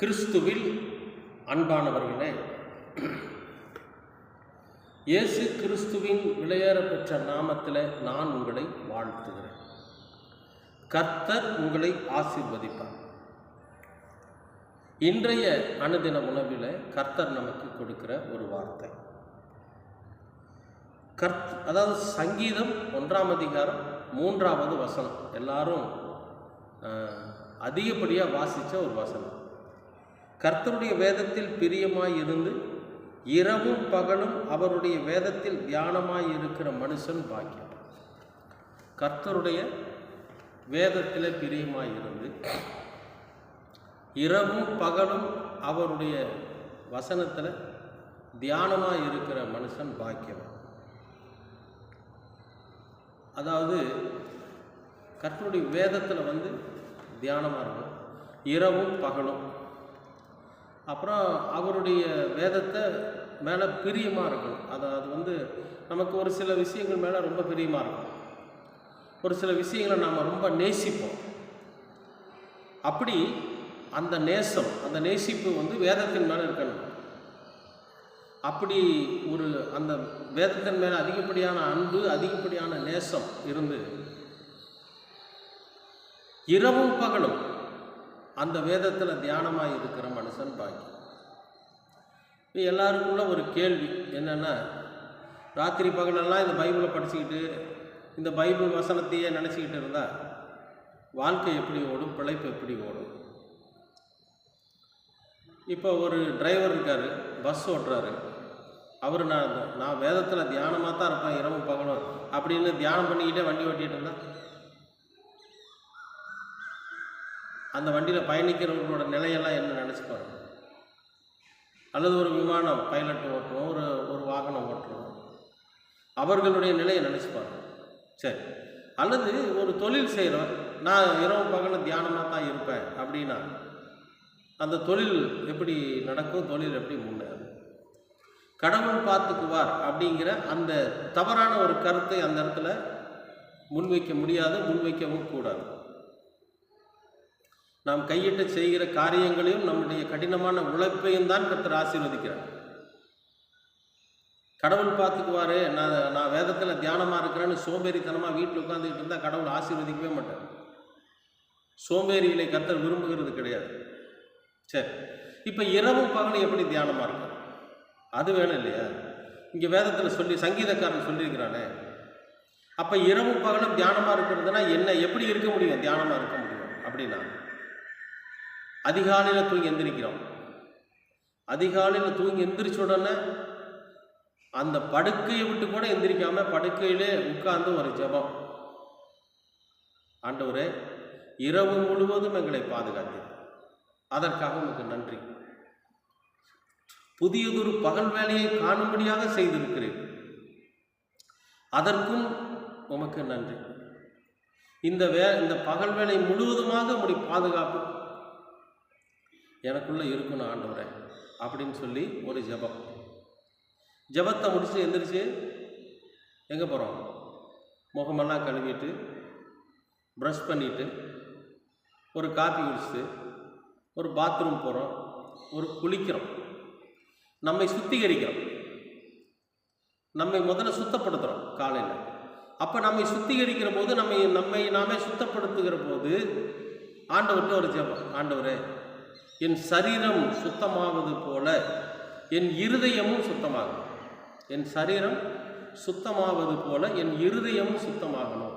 கிறிஸ்துவில் அன்பானவர்களே இயேசு கிறிஸ்துவின் விலையேற பெற்ற நாமத்தில் நான் உங்களை வாழ்த்துகிறேன். கர்த்தர் உங்களை ஆசிர்வதிப்பார். இன்றைய அனுதின உணவில் கர்த்தர் நமக்கு கொடுக்கிற ஒரு வார்த்தை. கர்த் அதாவது சங்கீதம் ஒன்றாம் அதிகாரம் மூன்றாவது வசனம். எல்லாரும் அதிகப்படியாக வாசித்த ஒரு வசனம். கர்த்தருடைய வேதத்தில் பிரியமாய் இருந்து இரவும் பகலும் அவருடைய வேதத்தில் தியானமாய் இருக்கிற மனுஷன் பாக்கியம். கர்த்தருடைய வேதத்தில் பிரியமாய் இருந்து இரவும் பகலும் அவருடைய வசனத்தில் தியானமாக இருக்கிற மனுஷன் பாக்கியம். அதாவது கர்த்தருடைய வேதத்தில் வந்து தியானமாக இருக்கும் இரவும் பகலும் அப்புறம் அவருடைய வேதத்தை மேலே பிரியமாக இருக்கணும். அதை அது வந்து நமக்கு ஒரு சில விஷயங்கள் மேலே ரொம்ப பிரியமாக இருக்கும். ஒரு சில விஷயங்களை நாம் ரொம்ப நேசிப்போம். அப்படி அந்த நேசம் அந்த நேசிப்பு வந்து வேதத்தின் மேலே இருக்கணும். அப்படி ஒரு அந்த வேதத்தின் மேலே அதிகப்படியான அன்பு அதிகப்படியான நேசம் இருந்து இரவும் பகலும் அந்த வேதத்தில் தியானமாக இருக்கிற மனுஷன் பாக்கி. இப்போ எல்லாருக்குள்ள ஒரு கேள்வி என்னென்னா ராத்திரி பகலெல்லாம் இந்த பைபிளை படிச்சுக்கிட்டு இந்த பைபிள் வசனத்தையே நினச்சிக்கிட்டு இருந்தால் வாழ்க்கை எப்படி ஓடும் பிழைப்பு எப்படி ஓடும்? இப்போ ஒரு டிரைவர் இருக்கார் பஸ் ஓட்டுறாரு. அவர் நான் நான் வேதத்தில் தியானமாக தான் இருப்பேன் இரவு பகலும் அப்படின்னு தியானம் பண்ணிக்கிட்டே வண்டி ஓட்டிகிட்டு இருந்தால் அந்த வண்டியில் பயணிக்கிறவர்களோட நிலையெல்லாம் என்ன நினச்சி அல்லது ஒரு விமானம் பைலட் ஓட்டுறோம் ஒரு ஒரு வாகனம் ஓட்டுறோம். அவர்களுடைய நிலையை நினச்சி சரி. அல்லது ஒரு தொழில் செய்கிறோம் நான் இரவு பகலும் தியானமாக தான் இருப்பேன் அப்படின்னா அந்த தொழில் எப்படி நடக்கும்? தொழில் எப்படி முன்னேறும்? கடவுள் பார்த்துக்குவார் அப்படிங்கிற அந்த தவறான ஒரு கருத்தை அந்த இடத்துல முன்வைக்க முடியாது முன்வைக்கவும் கூடாது. நாம் கையிட்டு செய்கிற காரியங்களையும் நம்முடைய கடினமான உழைப்பையும் தான் கர்த்தர் ஆசீர்வதிக்கிறார். கடவுள் பார்த்துக்குவாரு நான் நான் வேதத்தில் தியானமாக இருக்கிறேன்னு சோம்பேறித்தனமாக வீட்டில் உட்காந்துக்கிட்டு இருந்தால் கடவுள் ஆசீர்வதிக்கவே மாட்டார். சோம்பேறிகளை கர்த்தர் விரும்புகிறது கிடையாது. சரி இப்போ இரவும் பகலும் எப்படி தியானமாக இருக்கும்? அது வேணும் இல்லையா? இங்கே வேதத்தில் சொல்லி சங்கீதக்காரன் சொல்லியிருக்கிறானே அப்போ இரவும் பகலும் தியானமாக இருக்கிறதுனா என்ன எப்படி இருக்க முடியும் தியானமாக இருக்க முடியும் அப்படின்னா அதிகாலையில் தூங்கி எந்திரிக்கிறோம். அதிகாலையில் தூங்கி எந்திரிச்ச உடனே அந்த படுக்கையை விட்டு கூட எந்திரிக்காம படுக்கையிலே உட்கார்ந்து ஒரு ஜெபம். ஆண்டவரே இரவு முழுவதும் எங்களை பாதுகாத்தீர். அதற்காக உமக்கு நன்றி. புதியதொரு பகல் வேலையை காணும்படியாக செய்திருக்கிறேன். அதற்கும் உமக்கு நன்றி. இந்த வே இந்த பகல் வேலை முழுவதுமாக உம்முடைய பாதுகாப்பு எனக்குள்ளே இருக்கணும் ஆண்டவரை அப்படின்னு சொல்லி ஒரு ஜெபம். ஜெபத்தை முடிச்சு எந்திரிச்சு எங்கே போகிறோம் முகமெல்லாம் கழுவிட்டு ப்ரஷ் பண்ணிவிட்டு ஒரு காப்பி குடிச்சிட்டு ஒரு பாத்ரூம் போகிறோம் ஒரு குளிக்கிறோம். நம்மை சுத்திகரிக்கிறோம். நம்மை முதல்ல சுத்தப்படுத்துகிறோம் காலையில். அப்போ நம்மை சுத்திகரிக்கிற போது நம்மை நம்மை நாமே சுத்தப்படுத்துகிற போது ஆண்டவர்கிட்ட ஒரு ஜெபம். ஆண்டவரே என் சரீரம் சுத்தமாவது போல என் இருதயமும் சுத்தமாகணும். என் சரீரம் சுத்தமாவது போல என் இருதயமும் சுத்தமாகணும்.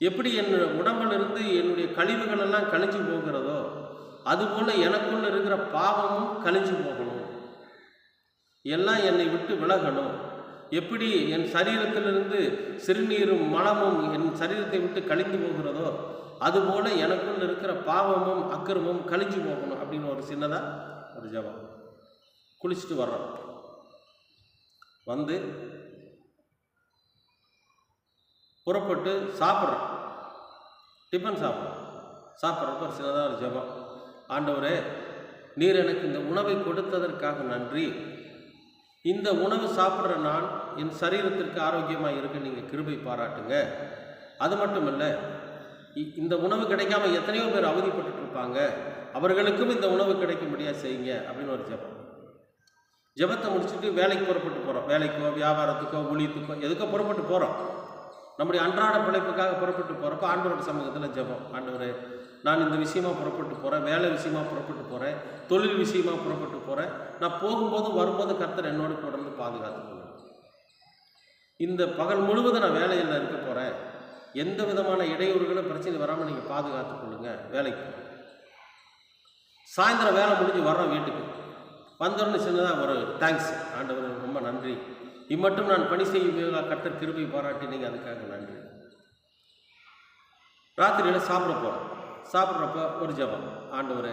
எப்படி என் உடம்பிலிருந்து என்னுடைய கழிவுகள் எல்லாம் கழிஞ்சு போகிறதோ அதுபோல் எனக்குள்ள இருக்கிற பாவமும் கழிஞ்சு போகணும். எல்லாம் என்னை விட்டு விலகணும். எப்படி என் சரீரத்திலிருந்து சிறுநீரும் மலமும் என் சரீரத்தை விட்டு கழிந்து போகிறதோ அதுபோல் எனக்குள்ள இருக்கிற பாவமும் அக்கிரமும் கழிஞ்சு போகணும் அப்படின்னு ஒரு சின்னதாக ஒரு ஜபம். குளிச்சுட்டு வர்றோம். வந்து புறப்பட்டு சாப்பிட்றோம். டிஃபன் சாப்பிட்றோம். சாப்பிட்றப்ப சின்னதாக ஒரு ஜபம். ஆண்டவரே நீர் எனக்கு இந்த உணவை கொடுத்ததற்காக நன்றி. இந்த உணவு சாப்பிட்ற நான் என் சரீரத்திற்கு ஆரோக்கியமாக இருக்க நீங்கள் கிருபை பாராட்டுங்க. அது மட்டும் இல்லை இந்த உணவு கிடைக்காம எத்தனையோ பேர் அவதிப்பட்டு இருப்பாங்க அவர்களுக்கும் இந்த உணவு கிடைக்கும்படியாக செய்யுங்க அப்படின்னு ஒரு ஜெபம். ஜெபத்தை முடிச்சுட்டு வேலைக்கு புறப்பட்டு போகிறோம் வேலைக்கோ வியாபாரத்துக்கோ ஊழியத்துக்கோ எதுக்கோ புறப்பட்டு போகிறோம் நம்முடைய அன்றாட பிழைப்புக்காக புறப்பட்டு போகிறப்ப ஆண்டவரோட சமூகத்தில் ஜெபம். ஆண்டவர் நான் இந்த விஷயமா புறப்பட்டு போகிறேன் வேலை விஷயமா புறப்பட்டு போகிறேன் தொழில் விஷயமா புறப்பட்டு போகிறேன் நான் போகும்போதும் வரும்போது கர்த்தர் என்னோடு தொடர்ந்து பாதுகாத்துக்கணும் இந்த பகல் முழுவதும் நான் வேலையில் இருக்க போகிறேன் எந்த விதமான இடையூறுகளும் பிரச்சனை வராமல் நீங்கள் பாதுகாத்துக் கொள்ளுங்க. வேலைக்கு சாயந்தரம் வேலை முடிஞ்சு வர்றோம் வீட்டுக்கு. வந்தோடனே சின்னதாக ஒரு தேங்க்ஸ் ஆண்டவர் ரொம்ப நன்றி. இம்மட்டும் நான் பணி செய்ய கட்டர் திருப்பி பாராட்டி நீங்கள் அதுக்காக நன்றி. ராத்திரியில் சாப்பிட போகிறோம் சாப்பிட்றப்ப ஒரு ஜபம். ஆண்டவர்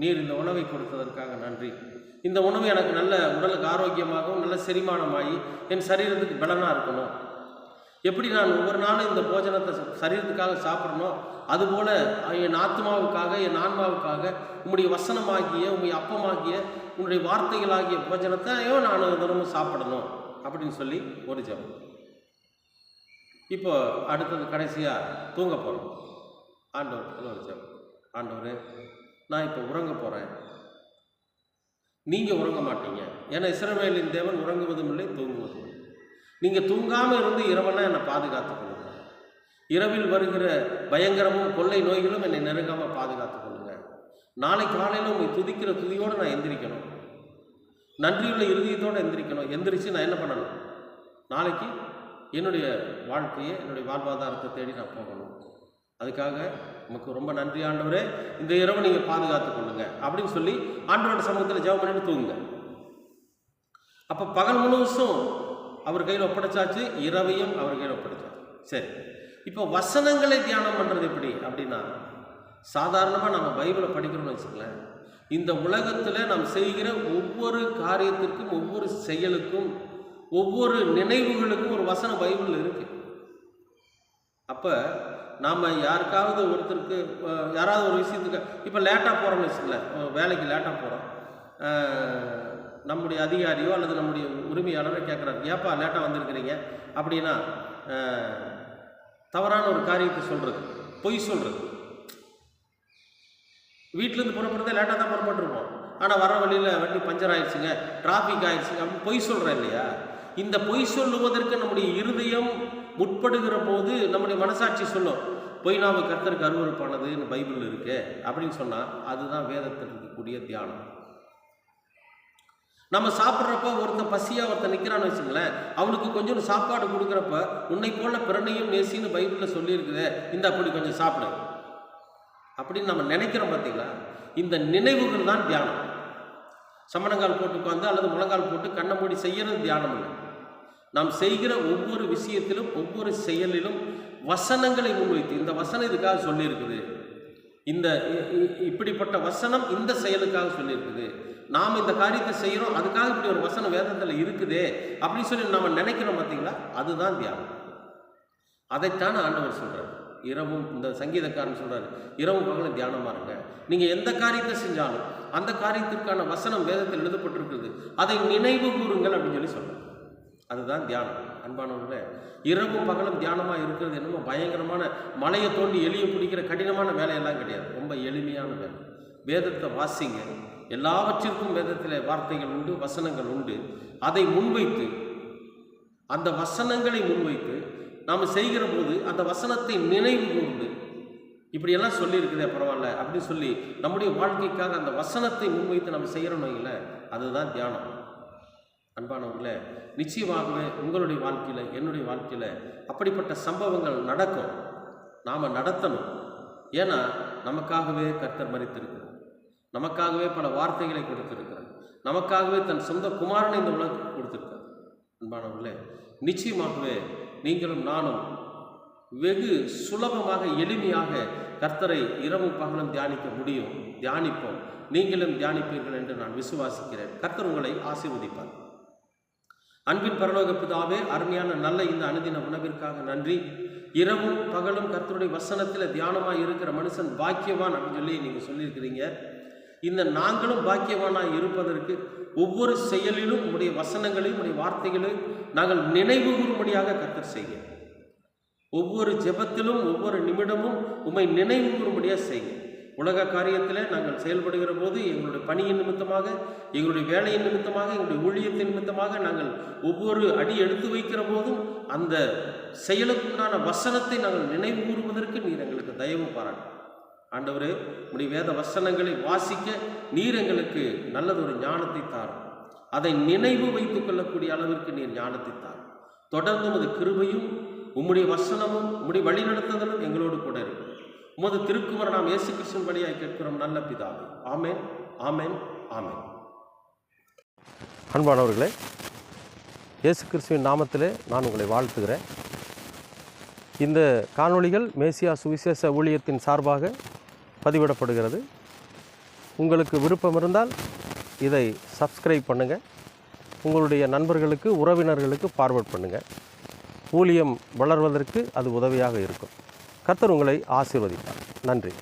நீர் இந்த உணவை கொடுத்ததற்காக நன்றி. இந்த உணவு எனக்கு நல்ல உடலுக்கு ஆரோக்கியமாகவும் நல்ல செரிமானமாகி என் சரீரத்துக்கு பலனாக இருக்கணும். எப்படி நான் ஒவ்வொரு நாளும் இந்த போஜனத்தை ச- சரீரத்துக்காக சாப்பிட்றனோ அதுபோல் என் ஆத்மாவுக்காக என் ஆன்மாவுக்காக உங்களுடைய வசனமாகிய உங்களுடைய அப்பமாகிய உன்னுடைய வார்த்தைகளாகிய போஜனத்தையும் நான் தினமும் சாப்பிடணும் அப்படின்னு சொல்லி ஒரு ஜபம். இப்போ அடுத்தது கடைசியாக தூங்க போகிறோம் ஆண்டவர் ஒரு ஜெபம். ஆண்டவர் நான் இப்போ உறங்க போகிறேன் நீங்கள் உறங்க மாட்டீங்க. ஏன்னா இஸ்ரவேலின் தேவன் உறங்குவதும் இல்லை தூங்குவதும் இல்லை. நீங்கள் தூங்காமல் இருந்து இரவெல்லாம் என்னை பாதுகாத்துக்கொள்ளுங்க. இரவில் வருகிற பயங்கரமும் கொள்ளை நோய்களும் என்னை நெருங்காமல் பாதுகாத்துக் கொள்ளுங்க நாளை காலையில் உங்களை துதிக்கிற துதியோடு நான் எந்திரிக்கணும். நன்றியுள்ள இறுதியத்தோடு எந்திரிக்கணும். எந்திரிச்சு நான் என்ன பண்ணணும்? நாளைக்கு என்னுடைய வாழ்க்கையை என்னுடைய வாழ்வாதாரத்தை தேடி நான் போகணும். அதுக்காக நமக்கு ரொம்ப நன்றி ஆண்டவரே. இந்த இரவு நீங்கள் பாதுகாத்து கொள்ளுங்க அப்படின்னு சொல்லி ஆண்டவரோட சமூகத்தில் ஜெபம் பண்ணிட்டு தூங்குங்க. அப்போ பகல் முழுவதும் அவர் கையில் ஒப்படைச்சாச்சு இரவையும் அவர் கையில் ஒப்படைச்சாச்சு. சரி. இப்போ வசனங்களை தியானம் பண்ணுறது எப்படி அப்படின்னா சாதாரணமாக நம்ம பைபிளை படிக்கிறோம்னு வச்சுக்கலேன் இந்த உலகத்தில் நாம் செய்கிற ஒவ்வொரு காரியத்திற்கும் ஒவ்வொரு செயலுக்கும் ஒவ்வொரு நினைவுகளுக்கும் ஒரு வசனம் பைபிளில் இருக்குது அப்போ நாம் யாருக்காவது ஒருத்தருக்கு யாராவது ஒரு விஷயத்துக்கு இப்போ லேட்டாக போகிறோம்னு வச்சுக்கல வேலைக்கு லேட்டாக போகிறோம் நம்முடைய அதிகாரியோ அல்லது நம்முடைய உரிமையாளரோ கேட்குறாரு ஏப்பா லேட்டாக வந்திருக்கிறீங்க? அப்படின்னா தவறான ஒரு காரியத்தை சொல்கிறது பொய் சொல்கிறது வீட்டிலேருந்து புறப்படுறதே லேட்டாக தான் புறப்பட்டுருப்போம். ஆனால் வர வழியில் வண்டி பஞ்சர் ஆயிடுச்சுங்க டிராஃபிக் ஆயிடுச்சுங்க அப்படின்னு பொய் சொல்கிறேன் இல்லையா? இந்த பொய் சொல்லுவதற்கு நம்முடைய இருதயம் முற்படுகிற போது நம்முடைய மனசாட்சி சொல்லும் பொய் நாம கர்த்தருக்கு அருவறுப்பானதுன்னு பைபிள் இருக்கு அப்படின்னு சொன்னால் அதுதான் வேதத்தில் இருக்கக்கூடிய தியானம். நம்ம சாப்பிட்றப்ப ஒருத்தன் பசியாக ஒருத்தன் நிற்கிறான்னு வச்சுங்களேன் அவனுக்கு கொஞ்சம் சாப்பாடு கொடுக்குறப்ப உன்னை போல பிறனையும் நேசின்னு பைபிளில் சொல்லியிருக்குது இந்த அப்படி கொஞ்சம் சாப்பிடு. அப்படின்னு நம்ம நினைக்கிறோம் பார்த்தீங்களா இந்த நினைவுகள் தான் தியானம். சமணங்கால் போட்டு உட்காந்து அல்லது முழங்கால் போட்டு கண்ணை மூடி செய்யறது தியானம் இல்லை. நாம் செய்கிற ஒவ்வொரு விஷயத்திலும் ஒவ்வொரு செயலிலும் வசனங்களை முன்வைத்து இந்த வசனம் இதுக்காக சொல்லியிருக்குது. இந்த இ- இப்படிப்பட்ட வசனம் இந்த செயலுக்காக சொல்லியிருக்குது. நாம் இந்த காரியத்தை செய்கிறோம் அதுக்காக இப்படி ஒரு வசனம் வேதத்தில் இருக்குதே அப்படின்னு சொல்லி நம்ம நினைக்கிறோம் பார்த்தீங்களா அதுதான் தியானம். அதைத்தான் ஆண்டவர் சொல்கிறார் இரவும் இந்த சங்கீதக்காரன் சொல்கிறார் இரவும் பகலும் தியானமாக இருங்க. நீங்கள் எந்த காரியத்தை செஞ்சாலும் அந்த காரியத்திற்கான வசனம் வேதத்தில் எழுதப்பட்டிருக்கிறது. அதை நினைவு கூறுங்கள் அப்படின்னு சொல்லி சொல்கிறார் அதுதான் தியானம். அன்பானவர்களே இரவும் பகலும் தியானமாக இருக்கிறது என்னமோ பயங்கரமான மலையை தோண்டி எளிய பிடிக்கிற கடினமான வேலையெல்லாம் கிடையாது. ரொம்ப எளிமையான வேலை. வேதத்தை வாசிங்க. எல்லாவற்றிற்கும் வேதத்தில் வார்த்தைகள் உண்டு வசனங்கள் உண்டு. அதை முன்வைத்து அந்த வசனங்களை முன்வைத்து நாம் செய்கிற போது அந்த வசனத்தை நினைவு கூர்ந்து இப்படியெல்லாம் சொல்லியிருக்குதே பரவாயில்ல அப்படின்னு சொல்லி நம்முடைய வாழ்க்கைக்காக அந்த வசனத்தை முன்வைத்து நம்ம செய்கிறோம் இல்லை அதுதான் தியானம். அன்பானவர்களே நிச்சயமாகவே உங்களுடைய வாழ்க்கையில் என்னுடைய வாழ்க்கையில் அப்படிப்பட்ட சம்பவங்கள் நடக்கும். நாம் நடத்தணும். ஏன்னா நமக்காகவே கர்த்தர் மறித்திருக்கிறார். நமக்காகவே பல வார்த்தைகளை கொடுத்திருக்கிறார். நமக்காகவே தன் சொந்த குமாரனை இந்த உலகத்துக்கு கொடுத்திருக்கார் அன்பானவர்களே நிச்சயமாகவே நீங்களும் நானும் வெகு சுலபமாக எளிமையாக கர்த்தரை இரவும் பகலும் தியானிக்க முடியும். தியானிப்போம். நீங்களும் தியானிப்பீர்கள் என்று நான் விசுவாசிக்கிறேன். கர்த்தர் உங்களை ஆசீர்வதிப்பார். அன்பின் பரலோக பிதாவே அருமையான நல்ல இந்த அனுதின உணவிற்காக நன்றி. இரவும் பகலும் கர்த்தருடைய வசனத்தில் தியானமாக இருக்கிற மனுஷன் பாக்கியவான் அப்படின்னு சொல்லி நீங்கள் சொல்லியிருக்கிறீங்க. இந்த நாங்களும் பாக்கியவானாக இருப்பதற்கு ஒவ்வொரு செயலிலும் உடைய வசனங்களையும் உடைய வார்த்தைகளையும் நாங்கள் நினைவு கூறும்படியாக கர்த்தர் செய்ய ஒவ்வொரு ஜெபத்திலும் ஒவ்வொரு நிமிடமும் உம்மை நினைவு கூறும்படியாக செய்ய உலக காரியத்தில் நாங்கள் செயல்படுகிற போது எங்களுடைய பணியின் நிமித்தமாக எங்களுடைய வேலையின் நிமித்தமாக எங்களுடைய ஊழியத்தின் நிமித்தமாக நாங்கள் ஒவ்வொரு அடி எடுத்து வைக்கிற போதும் அந்த செயலுக்குண்டான வசனத்தை நாங்கள் நினைவு கூறுவதற்கு நீர் எங்களுக்கு தயவு பாராட்டு. ஆண்டவரே உடைய வேத வசனங்களை வாசிக்க நீர் எங்களுக்கு நல்லதொரு ஞானத்தை தாரும். அதை நினைவு வைத்துக் கொள்ளக்கூடிய அளவிற்கு நீர் ஞானத்தை தாரும். தொடர்ந்து உமது கிருபையும் உம்முடைய வசனமும் உம்முடைய வழிநடத்துதலும் எங்களோடு கூட இருக்கும். உமது திருக்குமர நாம் இயேசு கிருஷ்ணன் வழியாய் கேட்கிறோம் நல்ல பிதாவே. ஆமென் ஆமேன் ஆமேன். அன்பானவர்களே இயேசு கிறிஸ்துவின் நாமத்திலே நான் உங்களை வாழ்த்துகிறேன். இந்த காணொளிகள் மேசியா சுவிசேஷ ஊழியத்தின் சார்பாக பதிவிடப்படுகிறது. உங்களுக்கு விருப்பம் இருந்தால் இதை சப்ஸ்கிரைப் பண்ணுங்கள் உங்களுடைய நண்பர்களுக்கு உறவினர்களுக்கு ஃபார்வர்ட் பண்ணுங்கள் ஊழியம் வளர்வதற்கு அது உதவியாக இருக்கும். கர்த்தர் உங்களை ஆசீர்வதிப்பார். நன்றி.